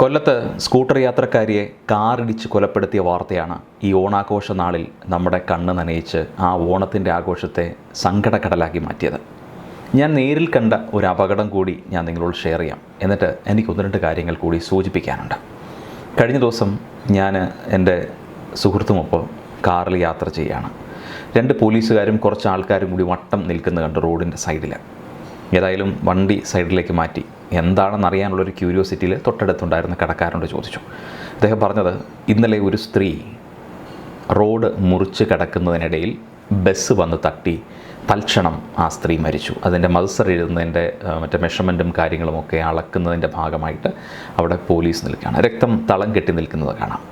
കൊല്ലത്ത് സ്കൂട്ടർ യാത്രക്കാരിയെ കാറിടിച്ച് കൊലപ്പെടുത്തിയ വാർത്തയാണ് ഈ ഓണാഘോഷ നാളിൽ നമ്മുടെ കണ്ണ് നനയിച്ച് ആ ഓണത്തിന്റെ ആഘോഷത്തെ സങ്കടക്കടലാക്കി മാറ്റിയത്. ഞാൻ നേരിൽ കണ്ട ഒരു അപകടം കൂടി ഞാൻ നിങ്ങളോട് ഷെയർ ചെയ്യാം. എന്നിട്ട് എനിക്ക് ഒന്ന് രണ്ട് കാര്യങ്ങൾ കൂടി സൂചിപ്പിക്കാനുണ്ട്. കഴിഞ്ഞ ദിവസം ഞാൻ എന്റെ സുഹൃത്തുമൊപ്പം കാറിൽ യാത്ര ചെയ്യുകയാണ്. രണ്ട് പോലീസുകാരും കുറച്ച് ആൾക്കാരും കൂടി വട്ടം നിൽക്കുന്ന കണ്ട് റോഡിന്റെ സൈഡിൽ ഏതായാലും വണ്ടി സൈഡിലേക്ക് മാറ്റി. എന്താണെന്ന് അറിയാനുള്ളൊരു ക്യൂരിയോസിറ്റിയിൽ തൊട്ടടുത്തുണ്ടായിരുന്ന കടക്കാരനോട് ചോദിച്ചു. അദ്ദേഹം പറഞ്ഞത് ഇന്നലെ ഒരു സ്ത്രീ റോഡ് മുറിച്ച് കിടക്കുന്നതിനിടയിൽ ബസ് വന്ന് തട്ടി തൽക്ഷണം ആ സ്ത്രീ മരിച്ചു. അതിന്റെ മത്സർ എഴുതുന്നതിന്റെ മറ്റേ മെഷർമെന്റും കാര്യങ്ങളുമൊക്കെ അളക്കുന്നതിന്റെ ഭാഗമായിട്ട് അവിടെ പോലീസ് നിൽക്കുകയാണ്. രക്തം തളം കെട്ടി നിൽക്കുന്നത് കാണാം.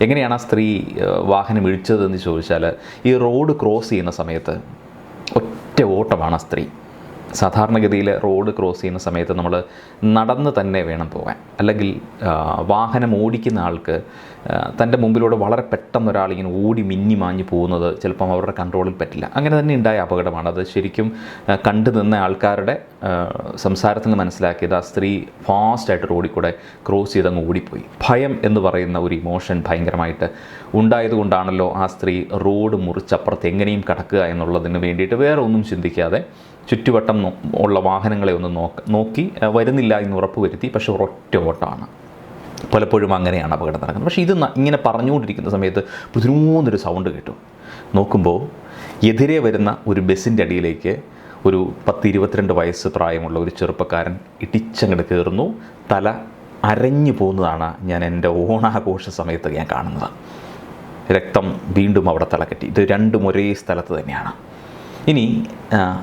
എങ്ങനെയാണ് ആ സ്ത്രീ വാഹനം ഇഴിച്ചതെന്ന് ചോദിച്ചാൽ ഈ റോഡ് ക്രോസ് ചെയ്യുന്ന സമയത്ത് ഒറ്റ ഓട്ടമാണ് ആ സ്ത്രീ. സാധാരണഗതിയിൽ റോഡ് ക്രോസ് ചെയ്യുന്ന സമയത്ത് നമ്മൾ നടന്ന് തന്നെ വേണം പോകാൻ. അല്ലെങ്കിൽ വാഹനം ഓടിക്കുന്ന ആൾക്ക് തന്റെ മുമ്പിലൂടെ വളരെ പെട്ടെന്ന് ഒരാൾ ഇങ്ങനെ ഓടി മിന്നി മാഞ്ഞു പോകുന്നത് ചിലപ്പം അവരുടെ കൺട്രോളിൽ പറ്റില്ല. അങ്ങനെ തന്നെ ഉണ്ടായ അപകടമാണ്. അത് ശരിക്കും കണ്ടു നിന്ന ആൾക്കാരുടെ സംസാരത്തിൽ നിന്ന് മനസ്സിലാക്കിയത് ആ സ്ത്രീ ഫാസ്റ്റായിട്ട് റോഡിൽ കൂടെ ക്രോസ് ചെയ്ത് അങ്ങ് ഓടിപ്പോയി. ഭയം എന്ന് പറയുന്ന ഒരു ഇമോഷൻ ഭയങ്കരമായിട്ട് ഉണ്ടായതുകൊണ്ടാണല്ലോ ആ സ്ത്രീ റോഡ് മുറിച്ചപ്പുറത്ത് എങ്ങനെയും കടക്കുക എന്നുള്ളതിന് വേണ്ടിയിട്ട് വേറെ ഒന്നും ചിന്തിക്കാതെ ചുറ്റുവട്ടം ഉള്ള വാഹനങ്ങളെ ഒന്ന് നോക്ക വരുന്നില്ല എന്ന് ഉറപ്പ് വരുത്തി പക്ഷെ ഒരൊറ്റ ഓട്ടമാണ്. പലപ്പോഴും അങ്ങനെയാണ് അപകടം നടക്കുന്നത്. പക്ഷേ ഇത് ഇങ്ങനെ പറഞ്ഞുകൊണ്ടിരിക്കുന്ന സമയത്ത് പുതിരൂന്നൊരു സൗണ്ട് കേട്ടു. നോക്കുമ്പോൾ എതിരെ വരുന്ന ഒരു ബസ്സിന്റെ അടിയിലേക്ക് ഒരു പത്ത് ഇരുപത്തിരണ്ട് വയസ്സ് പ്രായമുള്ള ഒരു ചെറുപ്പക്കാരൻ ഇടിച്ചങ്ങോട്ട് കയറുന്നു തല അരഞ്ഞു പോകുന്നതാണ് ഞാൻ എന്റെ ഓണാഘോഷ സമയത്ത് ഞാൻ കാണുന്നത്. രക്തം വീണ്ടും അവിടെ തലക്കെട്ടി ഇത് രണ്ടും ഒരേ സ്ഥലത്ത് തന്നെയാണ്. ഇനി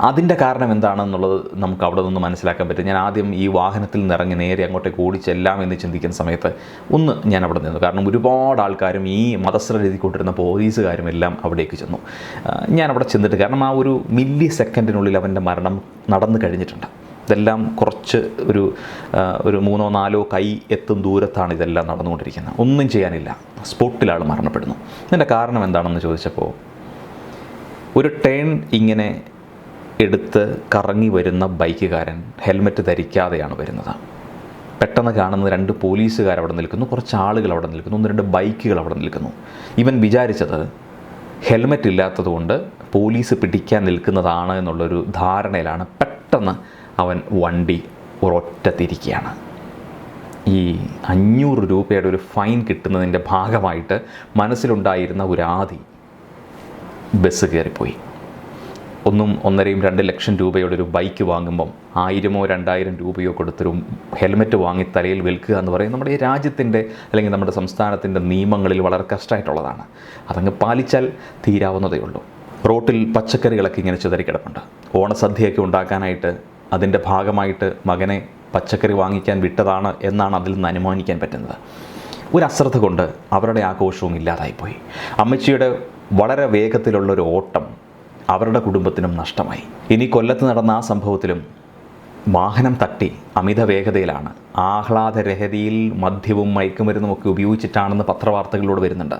അതിന്റെ കാരണം എന്താണെന്നുള്ളത് നമുക്ക് അവിടെ നിന്ന് മനസ്സിലാക്കാൻ പറ്റും. ഞാൻ ആദ്യം ഈ വാഹനത്തിൽ നിന്നിറങ്ങി നേരെ അങ്ങോട്ടേക്ക് ഓടിച്ചെല്ലാം എന്ന് ചിന്തിക്കുന്ന സമയത്ത് ഒന്ന് ഞാൻ അവിടെ നിന്നു. കാരണം ഒരുപാട് ആൾക്കാരും ഈ മതസ്ര എഴുതിക്കൊണ്ടിരുന്ന പോലീസുകാരും എല്ലാം അവിടേക്ക് ചെന്നു. ഞാൻ അവിടെ ചെന്നിട്ട് കാരണം ആ ഒരു മില്ലി സെക്കൻഡിനുള്ളിൽ അവന്റെ മരണം നടന്നു കഴിഞ്ഞിട്ടുണ്ട്. ഇതെല്ലാം കുറച്ച് ഒരു ഒരു മൂന്നോ നാലോ കൈ എത്തും ദൂരത്താണ് ഇതെല്ലാം നടന്നുകൊണ്ടിരിക്കുന്നത്. ഒന്നും ചെയ്യാനില്ല. സ്പോട്ടിലാൾ മരണപ്പെടുന്നു. ഇതിന്റെ കാരണം എന്താണെന്ന് ചോദിച്ചപ്പോൾ ഒരു ടേൺ ഇങ്ങനെ എടുത്ത് കറങ്ങി വരുന്ന ബൈക്കുകാരൻ ഹെൽമെറ്റ് ധരിക്കാതെയാണ് വരുന്നത്. പെട്ടെന്ന് കാണുന്ന രണ്ട് പോലീസുകാർ അവിടെ നിൽക്കുന്നു കുറച്ച് ആളുകൾ അവിടെ നിൽക്കുന്നു ഒന്ന് രണ്ട് ബൈക്കുകൾ അവിടെ നിൽക്കുന്നു. ഇവൻ വിചാരിച്ചത് ഹെൽമെറ്റ് ഇല്ലാത്തതുകൊണ്ട് പോലീസ് പിടിക്കാൻ നിൽക്കുന്നതാണ് എന്നുള്ളൊരു ധാരണയിലാണ് പെട്ടെന്ന് അവൻ വണ്ടി ഒരൊറ്റ തിരിക്കുകയാണ് ഈ അഞ്ഞൂറ് രൂപയുടെ ഒരു ഫൈൻ കിട്ടുന്നതിന്റെ ഭാഗമായിട്ട് മനസ്സിലുണ്ടായിരുന്ന ഒരു ആദി ബസ് കയറിപ്പോയി. ഒന്നും ഒന്നരയും രണ്ട് ലക്ഷം രൂപയുടെ ഒരു ബൈക്ക് വാങ്ങുമ്പം ആയിരമോ രണ്ടായിരം രൂപയോ കൊടുത്തൊരു ഹെൽമെറ്റ് വാങ്ങി തലയിൽ വിൽക്കുക എന്ന് പറയുന്നത് നമ്മുടെ ഈ രാജ്യത്തിന്റെ അല്ലെങ്കിൽ നമ്മുടെ സംസ്ഥാനത്തിന്റെ നിയമങ്ങളിൽ വളരെ കഷ്ടമായിട്ടുള്ളതാണ്. അതങ്ങ് പാലിച്ചാൽ തീരാവുന്നതേ ഉള്ളൂ. റോട്ടിൽ പച്ചക്കറികളൊക്കെ ഇങ്ങനെ ചിതറിക്കിടപ്പുണ്ട് ഓണസദ്യയൊക്കെ ഉണ്ടാക്കാനായിട്ട് അതിന്റെ ഭാഗമായിട്ട് മകനെ പച്ചക്കറി വാങ്ങിക്കാൻ വിട്ടതാണ് എന്നാണ് അതിൽ നിന്ന് അനുമാനിക്കാൻ പറ്റുന്നത്. ഒരു അശ്രദ്ധ കൊണ്ട് അവരുടെ ആഘോഷവും ഇല്ലാതായിപ്പോയി. അമ്മച്ചിയുടെ വളരെ വേഗത്തിലുള്ളൊരു ഓട്ടം അവരുടെ കുടുംബത്തിനും നഷ്ടമായി. ഇനി കൊല്ലത്ത് നടന്ന ആ സംഭവത്തിലും വാഹനം തട്ടി അമിത വേഗതയിലാണ്. ആഹ്ലാദരഹതിയിൽ മദ്യവും മയക്കുമരുന്നും ഒക്കെ ഉപയോഗിച്ചിട്ടാണെന്ന് പത്രവാർത്തകളിലൂടെ വരുന്നുണ്ട്.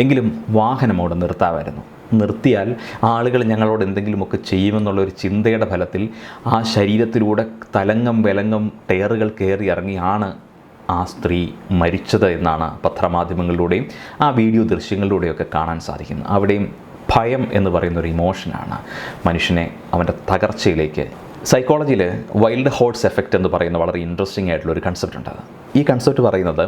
എങ്കിലും വാഹനം അവിടെ നിർത്താമായിരുന്നു നിർത്തിയാൽ ആളുകൾ ഞങ്ങളോട് എന്തെങ്കിലുമൊക്കെ ചെയ്യുമെന്നുള്ള ഒരു ചിന്തയുടെ ഫലത്തിൽ ആ ശരീരത്തിലൂടെ തലങ്ങം വിലങ്ങം ടയറുകൾ കയറി ഇറങ്ങിയാണ് ആ സ്ത്രീ മരിച്ചത് എന്നാണ് പത്രമാധ്യമങ്ങളിലൂടെയും ആ വീഡിയോ ദൃശ്യങ്ങളിലൂടെയൊക്കെ കാണാൻ സാധിക്കുന്നത്. അവിടെയും ഭയം എന്ന് പറയുന്ന ഒരു ഇമോഷനാണ് മനുഷ്യനെ അവന്റെ തകർച്ചയിലേക്ക്. സൈക്കോളജിയിൽ വൈൽഡ് ഹോർട്സ് എഫക്റ്റ് എന്ന് പറയുന്ന വളരെ ഇൻട്രസ്റ്റിംഗ് ആയിട്ടുള്ള ഒരു കൺസെപ്റ്റ് ഉണ്ട് ഈ കൺസെപ്റ്റ് പറയുന്നത്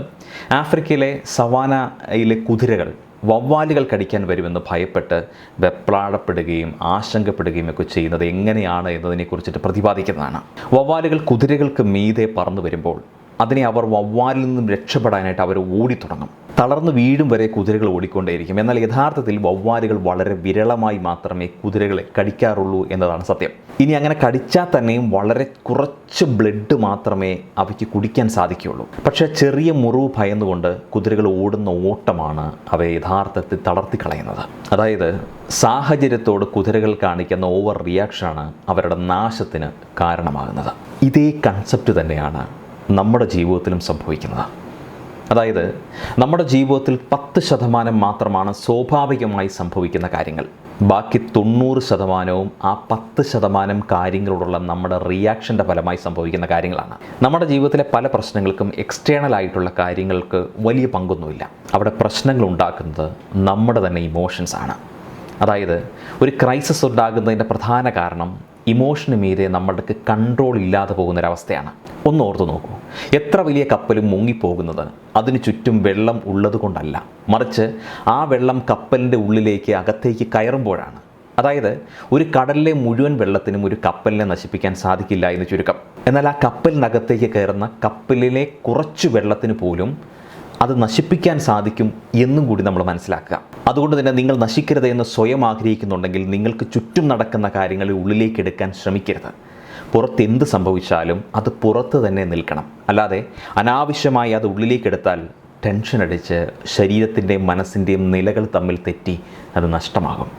ആഫ്രിക്കയിലെ സവാനയിലെ കുതിരകൾ വവ്വാലുകൾ കടിക്കാൻ വരുമെന്ന് ഭയപ്പെട്ട് വെപ്രാളപ്പെടുകയും ആശങ്കപ്പെടുകയും ഒക്കെ ചെയ്യുന്നത് എങ്ങനെയാണ് എന്നതിനെക്കുറിച്ചിട്ട് പ്രതിപാദിക്കുന്നതാണ്. വവ്വാലുകൾ കുതിരകൾക്ക് മീതെ പറന്നു വരുമ്പോൾ അതിനെ അവർ വവ്വാലിൽ നിന്നും രക്ഷപ്പെടാനായിട്ട് അവർ ഓടിത്തുടങ്ങും. തളർന്ന് വീഴും വരെ കുതിരകൾ ഓടിക്കൊണ്ടേയിരിക്കും. എന്നാൽ യഥാർത്ഥത്തിൽ വവ്വാലുകൾ വളരെ വിരളമായി മാത്രമേ കുതിരകളെ കടിക്കാറുള്ളൂ എന്നതാണ് സത്യം. ഇനി അങ്ങനെ കടിച്ചാൽ തന്നെയും വളരെ കുറച്ച് ബ്ലഡ് മാത്രമേ അവയ്ക്ക് കുടിക്കാൻ സാധിക്കുകയുള്ളൂ. പക്ഷേ ചെറിയ മുറിവ് ഭയന്നുകൊണ്ട് കുതിരകൾ ഓടുന്ന ഓട്ടമാണ് അവയെ യഥാർത്ഥത്തിൽ തളർത്തി കളയുന്നത്. അതായത് സാഹചര്യത്തോട് കുതിരകൾ കാണിക്കുന്ന ഓവർ റിയാക്ഷനാണ് അവരുടെ നാശത്തിന് കാരണമാകുന്നത്. ഇതേ കൺസെപ്റ്റ് തന്നെയാണ് നമ്മുടെ ജീവിതത്തിലും സംഭവിക്കുന്നത്. അതായത് നമ്മുടെ ജീവിതത്തിൽ പത്ത് ശതമാനം മാത്രമാണ് സ്വാഭാവികമായി സംഭവിക്കുന്ന കാര്യങ്ങൾ. ബാക്കി തൊണ്ണൂറ് ശതമാനവും ആ പത്ത് ശതമാനം കാര്യങ്ങളോടുള്ള നമ്മുടെ റിയാക്ഷന്റെ ഫലമായി സംഭവിക്കുന്ന കാര്യങ്ങളാണ്. നമ്മുടെ ജീവിതത്തിലെ പല പ്രശ്നങ്ങൾക്കും എക്സ്റ്റേണൽ ആയിട്ടുള്ള കാര്യങ്ങൾക്ക് വലിയ പങ്കൊന്നുമില്ല. അവിടെ പ്രശ്നങ്ങൾ ഉണ്ടാക്കുന്നത് നമ്മുടെ തന്നെ ഇമോഷൻസ് ആണ്. അതായത് ഒരു ക്രൈസിസ് ഉണ്ടാകുന്നതിന്റെ പ്രധാന കാരണം ഇമോഷന് മീതെ നമ്മൾക്ക് കൺട്രോൾ ഇല്ലാതെ പോകുന്നൊരവസ്ഥയാണ്. ഒന്ന് ഓർത്തു നോക്കൂ. എത്ര വലിയ കപ്പലും മുങ്ങിപ്പോകുന്നത് അതിന് ചുറ്റും വെള്ളം ഉള്ളത് കൊണ്ടല്ല. മറിച്ച് ആ വെള്ളം കപ്പലിന്റെ ഉള്ളിലേക്ക് അകത്തേക്ക് കയറുമ്പോഴാണ്. അതായത് ഒരു കടലിലെ മുഴുവൻ വെള്ളത്തിനും ഒരു കപ്പലിനെ നശിപ്പിക്കാൻ സാധിക്കില്ല എന്ന് ചുരുക്കം. എന്നാൽ ആ കപ്പലിനകത്തേക്ക് കയറുന്ന കപ്പലിലെ കുറച്ച് വെള്ളത്തിന് പോലും അത് നശിപ്പിക്കാൻ സാധിക്കും എന്നും കൂടി നമ്മൾ മനസ്സിലാക്കുക. അതുകൊണ്ട് തന്നെ നിങ്ങൾ നശിക്കരുത് എന്ന് സ്വയം ആഗ്രഹിക്കുന്നുണ്ടെങ്കിൽ നിങ്ങൾക്ക് ചുറ്റും നടക്കുന്ന കാര്യങ്ങളെ ഉള്ളിലേക്ക് എടുക്കാൻ ശ്രമിക്കരുത്. പുറത്ത് എന്ത് സംഭവിച്ചാലും അത് പുറത്ത് തന്നെ നിൽക്കണം. അല്ലാതെ അനാവശ്യമായി അത് ഉള്ളിലേക്ക് എടുത്താൽ ടെൻഷൻ അടിച്ച് ശരീരത്തിന്റെയും മനസ്സിന്റെയും നിലകൾ തമ്മിൽ തെറ്റി അത് നഷ്ടമാകും.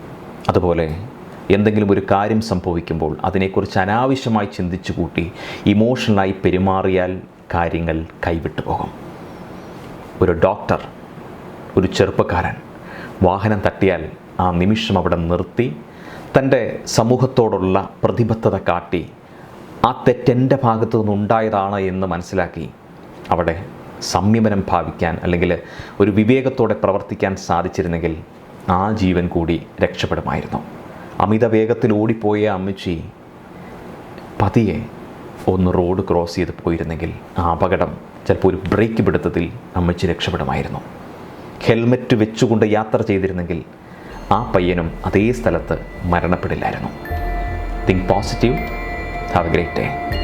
അതുപോലെ എന്തെങ്കിലും ഒരു കാര്യം സംഭവിക്കുമ്പോൾ അതിനെക്കുറിച്ച് അനാവശ്യമായി ചിന്തിച്ചു കൂട്ടി ഇമോഷണലായി പെരുമാറിയാൽ കാര്യങ്ങൾ കൈവിട്ടു പോകും. ഒരു ഡോക്ടർ ഒരു ചെറുപ്പക്കാരൻ വാഹനം തട്ടിയാൽ ആ നിമിഷം അവിടെ നിർത്തി തന്റെ സമൂഹത്തോടുള്ള പ്രതിബദ്ധത കാട്ടി ആ തെറ്റെന്റെ ഭാഗത്തു നിന്നുണ്ടായതാണ് എന്ന് മനസ്സിലാക്കി അവിടെ സംയമനം ഭാവിക്കാൻ അല്ലെങ്കിൽ ഒരു വിവേകത്തോടെ പ്രവർത്തിക്കാൻ സാധിച്ചിരുന്നെങ്കിൽ ആ ജീവൻ കൂടി രക്ഷപ്പെടുമായിരുന്നു. അമിത വേഗത്തിൽ ഓടിപ്പോയ അമ്മച്ചി പതിയെ ഒന്ന് റോഡ് ക്രോസ് ചെയ്ത് പോയിരുന്നെങ്കിൽ ആ അപകടം ചിലപ്പോൾ ഒരു ബ്രേക്ക് പിടുത്തത്തിൽ അമ്മച്ചി രക്ഷപ്പെടുമായിരുന്നു. ഹെൽമറ്റ് വെച്ചുകൊണ്ട് യാത്ര ചെയ്തിരുന്നെങ്കിൽ ആ പയ്യനും അതേ സ്ഥലത്ത് മരണപ്പെടില്ലായിരുന്നു. Think positive have a great day